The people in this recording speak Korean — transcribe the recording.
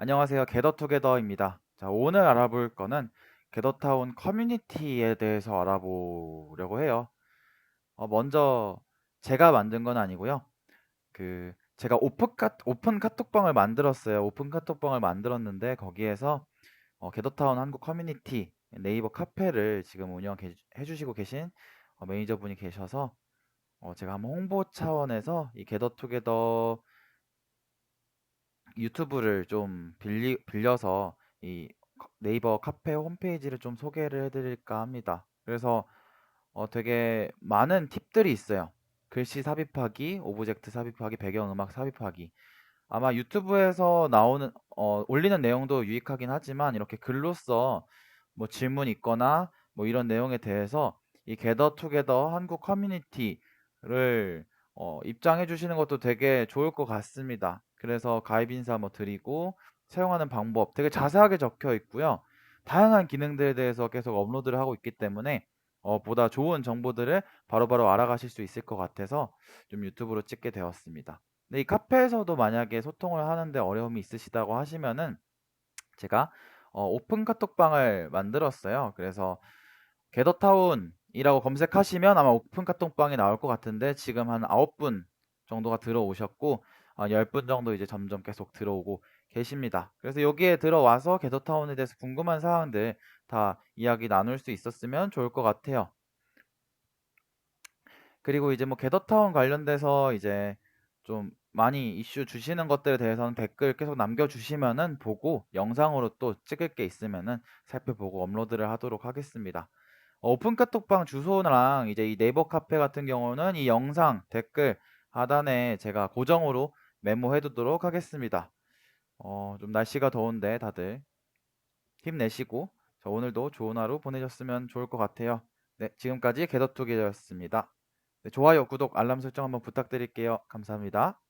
안녕하세요. 게더투게더입니다. 자, 오늘 알아볼 거는 게더타운 커뮤니티에 대해서 알아보려고 해요. 어, 먼저 제가 만든 건 아니고요. 그 제가 오픈 카 오픈 카톡방을 만들었어요. 오픈 카톡방을 만들었는데 거기에서 어, 게더타운 한국 커뮤니티 네이버 카페를 지금 운영해 주시고 계신 어, 매니저분이 계셔서 어, 제가 한번 홍보 차원에서 이 게더투게더 유튜브를 좀 빌리, 빌려서 이 카- 네이버 카페 홈페이지를 좀 소개를 해 드릴까 합니다. 그래서 어, 되게 많은 팁들이 있어요. 글씨 삽입하기, 오브젝트 삽입하기, 배경음악 삽입하기. 아마 유튜브에서 나오는, 어, 올리는 내용도 유익하긴 하지만 이렇게 글로써 뭐 질문 있거나 뭐 이런 내용에 대해서 이 투게더 한국 커뮤니티를 어, 입장해 주시는 것도 되게 좋을 것 같습니다. 그래서 가입 인사 뭐 드리고 사용하는 방법 되게 자세하게 적혀 있고요. 다양한 기능들에 대해서 계속 업로드를 하고 있기 때문에 어, 보다 좋은 정보들을 바로바로 알아가실 수 있을 것 같아서 좀 유튜브로 찍게 되었습니다. 근데 이 카페에서도 만약에 소통을 하는데 어려움이 있으시다고 하시면은 제가 어, 오픈 카톡방을 만들었어요. 그래서 게더타운 이라고 검색하시면 아마 오픈 카톡방이 나올 것 같은데 지금 한 9분 정도가 들어오셨고 어, 10분 정도 이제 점점 계속 들어오고 계십니다. 그래서 여기에 들어와서 게더타운에 대해서 궁금한 사항들 다 이야기 나눌 수 있었으면 좋을 것 같아요. 그리고 이제 뭐 게더타운 관련돼서 이제 좀 많이 이슈 주시는 것들에 대해서는 댓글 계속 남겨주시면은 보고 영상으로 또 찍을 게 있으면은 살펴보고 업로드를 하도록 하겠습니다. 어, 오픈 카톡방 주소랑 이제 이 네이버 카페 같은 경우는 이 영상 댓글 하단에 제가 고정으로 메모해 두도록 하겠습니다. 어, 좀 날씨가 더운데 다들 힘내시고 저 오늘도 좋은 하루 보내셨으면 좋을 것 같아요. 네, 지금까지 게더투게더였습니다. 네, 좋아요, 구독, 알람 설정 한번 부탁드릴게요. 감사합니다.